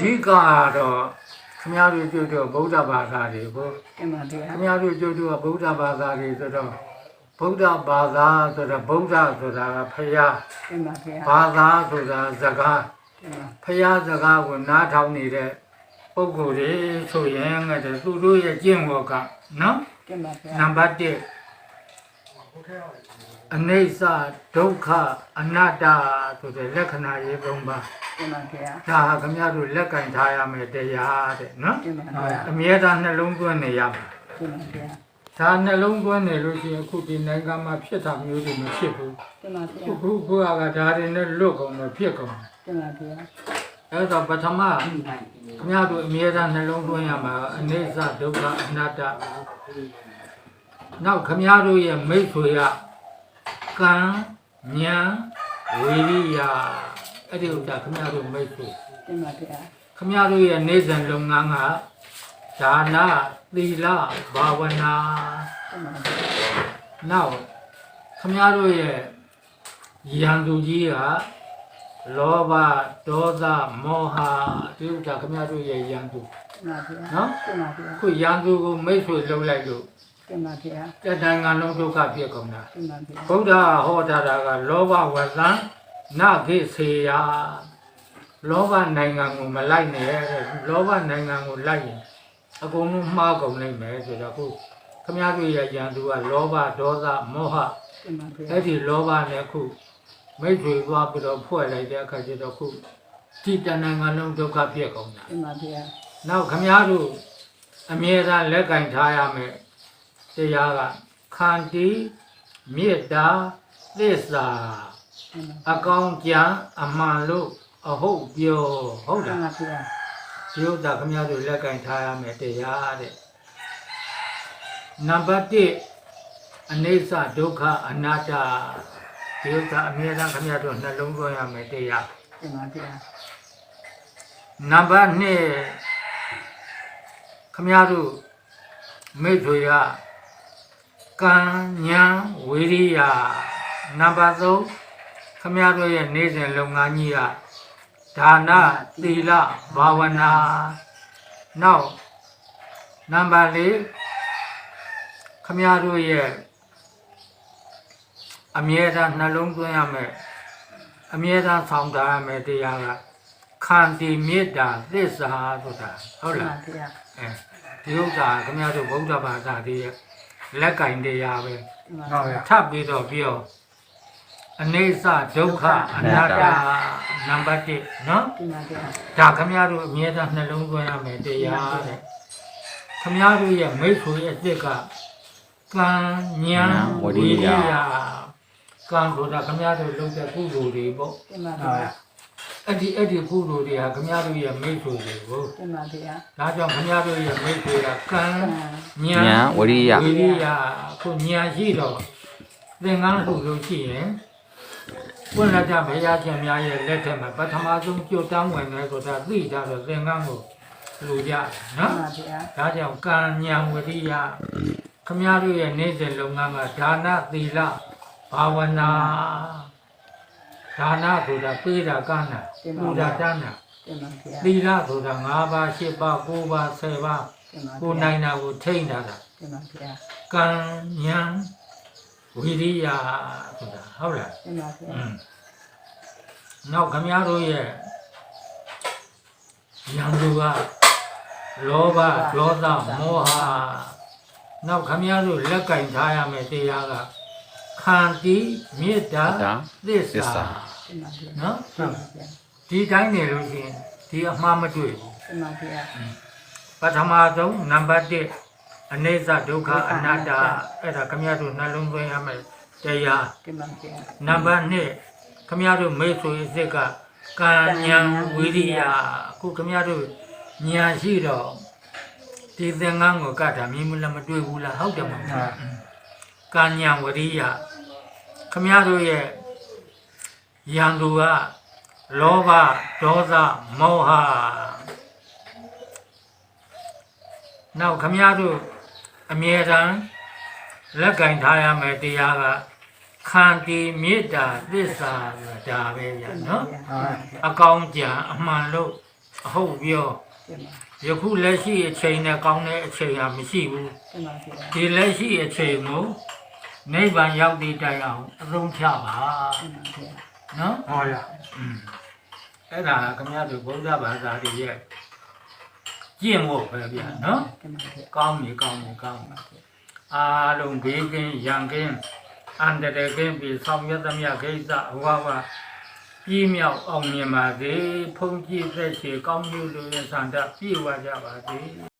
ဓိကကတော့ခမည်းတော်ကျွတ်တော့ဗုဒ္ဓဘာသာတွေကိုတင်ပါဗျာခမည်းတော်ကျွတ်တော့ဗုဒ္ဓဘာသာတွေဆိုတော့ဗုဒ္ဓဘာသာဆိုတော့ဗုဒ္ဓဆိုတာကဖရာတင်ပါဗျာဘာသာဆိုတာစကားတင်ပါဖရာစကားကိုနားထောင်နေတဲ့ပုဂ္ဂိုလ်တွေဆိုရင်ငါတို့သူတို့ရဲ့ကျင့်ဝတ်ကနော်တင်ပါဗျာနံပါတ်1 အနိစ္စဒုက္ခအနတ္တဆိုတဲ့လက္ခဏာရေးသုံးပါးတင်ပါဗျာဒါဟာခမရတို့လက်ကင်ထားရမယ်တရားတဲ့နော်တင်ပါဗျာအမြဲတမ်းနှလုံးသွင်းနေရမှာတင်ပါဗျာဒါနှလုံးသွင်းနေလို့ရှိရင်အခုဒီနိုင်ငံမှာဖြစ်တာမျိုးတွေမဖြစ်ဘူးတင်ပါဗျာအခုခုကဒါတွေနဲ့လွတ်ကုန်တော့ဖြစ်ကုန်တယ်တင်ပါဗျာအဲဒါပထမခမရတို့အမြဲတမ်းနှလုံးသွင်းရမှာအနိစ္စဒုက္ခအနတ္တ နောက်ခမရတို့ရဲ့မိတ်ဆွေကကံဉာဏ်ဝိရိယအဲ့ဒီဥစ္စာခမရတို့မိတ်ဆွေတင်ပါဗျာခမရတို့ရဲ့နေ့စဉ်လုပ်ငန်းကဒါနသီလဘာဝနာတင်ပါဗျာနောက်ခမရတို့ရဲ့ရန်သူကြီးကလောဘဒေါသမောဟဒီဥစ္စာခမရတို့ရဲ့ရန်သူတင်ပါဗျာနော်တင်ပါဗျာခုရန်သူကိုမိတ်ဆွေလုပ်လိုက်လို့ တင်ပါဗျာတက်တန်ကလုံးဒုက္ခဖြစ်ကုန်တာတင်ပါဗျာဗုဒ္ဓဟောထားတာကလောဘဝဇံနခိစေယလောဘနိုင်ငံကိုမလိုက်နဲ့တဲ့လောဘနိုင်ငံကိုလိုက်ရင်အကုန်လုံးမှားကုန်နိုင်မယ်ဆိုတော့ခုခမရတို့ရဲ့ရန်သူကလောဘဒေါသမောဟတင်ပါဗျာအဲ့ဒီလောဘနဲ့ခုမိတ်ဆွေသွားပြီးတော့ဖွဲ့လိုက်တဲ့အခါကျတော့ခုဒီတဏ္ဍာငါလုံးဒုက္ခဖြစ်ကုန်တာတင်ပါဗျာနောက်ခမရတို့အမြဲတမ်းလက်ကင်ထားရမယ် တရားကခန္တီမေတ္တာသစ္စာတင်ပါအကောင်းကြံအမှန်လို့အဟုတ်ပြောဟုတ်တင်လားပါဗျာဒီဥစ္စာခမရတို့လက်ကင်ထားရမယ်တရားတဲ့နံပါတ်1အနိစ္စဒုက္ခအနတ္တဒီဥစ္စာအမြဲတမ်းခမရတို့နှလုံးသွင်းရမယ်တရားတင်ပါဗျာနံပါတ်2ခမရတို့မိတ်ဆွေက ကံညာဝိရိယနံပါတ်3ခမရတို့ရဲ့နေ့စဉ်လုပ်ငန်းကြီးကဒါနသီလဘာဝနာနောက်နံပါတ်4ခမရတို့ရဲ့အမြဲတမ်းနှလုံးသွင်းရမယ်အမြဲတမ်းဆောင်တာရမယ်တရားကခန္တီမေတ္တာသစ္စာဆိုတာဟုတ်တင်လားပါဗျာအဲဒီဥစ္စာခင်ဗျားတို့ဗုဒ္ဓဘာသာတွေရဲ့ လက်ကင်တရားပဲတင်ပါဗျာထပ်ပြီးတော့ပြောအနိစ္စဒုက္ခအနတ္တနံပါတ်1နော်တင်ပါဗျာဒါခင်ဗျားတို့အမြဲတမ်းနှလုံးသွင်းရမယ်တရားတဲ့ခင်ဗျားတို့ရဲ့မိတ်ဆွေအစ်စ်ကကံညာဝိရိယကံဆိုတာခင်ဗျားတို့လုပ်တဲ့ကုသိုလ်တွေပေါ့တင်ပါဗျာ အဲ့ဒီအဲ့ဒီကုသိုလ်တွေကခင်ဗျားတို့ရဲ့မိတ်ဆွေတွေကိုတင်ပါဗျာဒါကြောင့်ခင်ဗျားတို့ရဲ့မိတ်ဆွေကကံကံညာညာဝရိယဝိရိယခုညာရှိတော့သင်္ကန်းလို့လို့ရှိရင်ဘုရားကြဘုရားရှင်များရဲ့လက်ထက်မှာပထမဆုံးကြွတန်းဝင်တယ်ဆိုတာသိကြတော့သင်္ကန်းကိုလူကြတယ်တင်နော်ပါဗျာဒါကြောင့်ကံညာဝရိယခင်ဗျားတို့ရဲ့နေ့စဉ်လုပ်ငန်းကဒါနသီလဘာဝနာ ဒါနဆိုတာပေးတာကမ်းတာပူတာတန်းတာတင်ပါဗျာသီလဆိုတာ၅ပါး၈ပါး၉ပါး၁၀ပါးတင်ပါကိုယ်ဗျာနိုင်တာကိုထိန်းတာတာတင်ပါဗျာကံဉာဏ်ဝိရိယဆိုတာဟုတ်လားတင်ပါဗျာอืมနောက်ခမည်းတော်ရဲ့ဉာဏ်သူကလောဘဒေါသမောဟနောက်ခမည်းတော်လက်ကင်ထားရမယ်တရားက ခန္တီမေတ္တာဒါသစ္သစ္စာစာတင်ပါဗျာနော်တင်ပါဗျာဒီတိုင်းနေလို့ရှိရင်ဒီအမှားမတွေ့ဘူးတင်ပါဗျာပထမဆုံးနံပါတ်1အနိစ္စဒုက္ခအနတ္တအဲ့ဒါခမည်းတော်နှလုံးသွင်းရမယ်တရားတင်ပါဗျာနံပါတ်2ခမည်းတော်မိတ်ဆွေအစ်စ်ကကံဉာဏ်ဝိရိယအခုခမည်းတော်ဉာဏ်ရှိတော့ဒီသင်္ကန်းကိုကတ်တာမြင်မလားမတွေ့ဘူးလားဟုတ်တယ်မဟုတ်လားကံဉာဏ်ဝိရိယ ခမည်းတော်ရဲ့ယံသူကလောဘဒေါသမောဟနောက်ခမည်းတော်အမြဲတမ်းလက်ကင်ထားရမယ်တရားကခန္တီမေတ္တာသစ္စာဆိုတာဒါပဲဗျာနော်ဟုတ်အကောင်းကြံအမှန်လို့အဟုတ်ပြောတင်ပါယခုလက်ရှိအချိန်နဲ့ကောင်းတဲ့အချိန်ဟာမရှိဘူးတင်ပါဗျာဒီလက်ရှိအချိန်ကို နိဗ္ဗာန်ရောက်တဲ့တိုင်အောင်အသုံးချပါတင်ပါဗျာနော်ဟောရอืมအဲ့ဒါကခင်ဗျားတို့ဗုဒ္ဓဘာသာတွေရဲ့ကျင့်ဖို့ပဲဗျာနော်တင်ပါဗျာကောင်းပြီကောင်းပြီကောင်းပြီအားလုံးဘေးကင်းရန်ကင်းအန္တရာယ်ကင်းပြီးဆောင်ရွက်သမျှကိစ္စအဝဝပြည်မြောက်အောင်မြင်ပါစေဖုန်ကြည့်သက်ရှိကောင်းမျိုးလိုရဲ့ဆန္ဒပြည့်ဝကြပါစေ